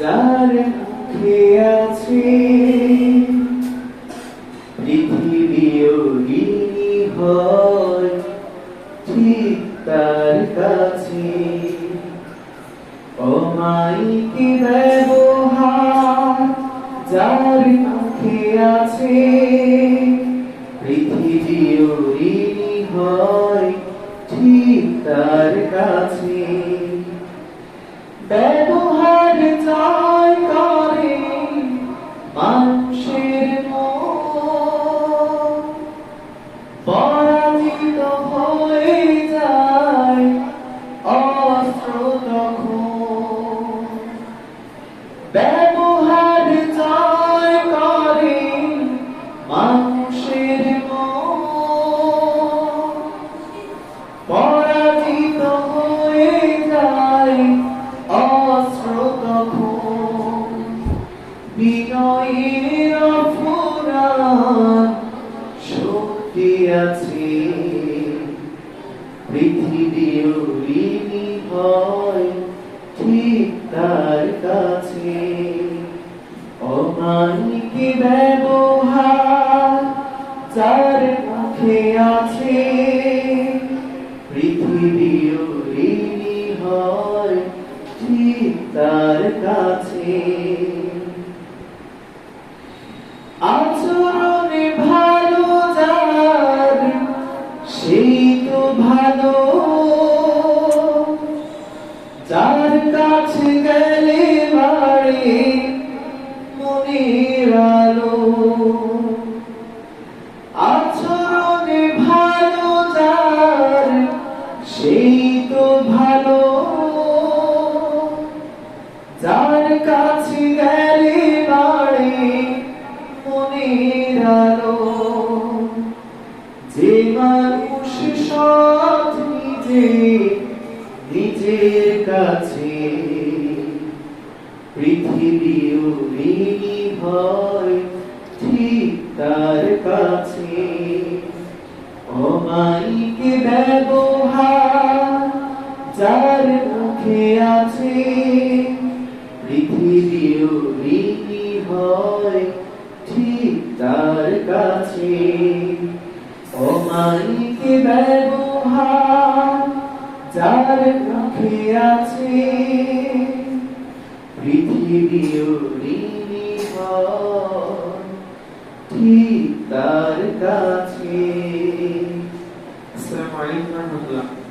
যার মুখে আছে পৃথিবী ঋণী হয়, ঠিক তার কাছে। অমাইকে ব্যবহার, যার মুখে আছে পৃথিবী ঋণী হয় ঠিক তার কাছে। ব্যবহার চায় বিনয়ের অপরাধ শক্তি আছে। পৃথিবী ঠিক তার কাছে। অমানিকে ব্যবহার যার আছে। পৃথিবী হয় ঠিক তার কাছে। ভালো। যার কাছে গেলে বাড়ে মনের আলো। আচরণে ভালো যার, সেই তো ভালো। যার কাছে গেলে বাড়ে মনের আলো। যে মানুষ সৎ নিজে নিজের কাছে। পৃথিবী ঋণী হয় ঠিক তার কাছে। অমাইকে ব্যবহার যার মুখে আছে, পৃথিবী ঋণী হয় ঠিক তার কাছে। অমাইকে ব্যবহার যার মুখে আছে। পৃথিবী ঠিক তার কাছে। আসসালামু আলাইকুম রাহমাতুল্লাহ।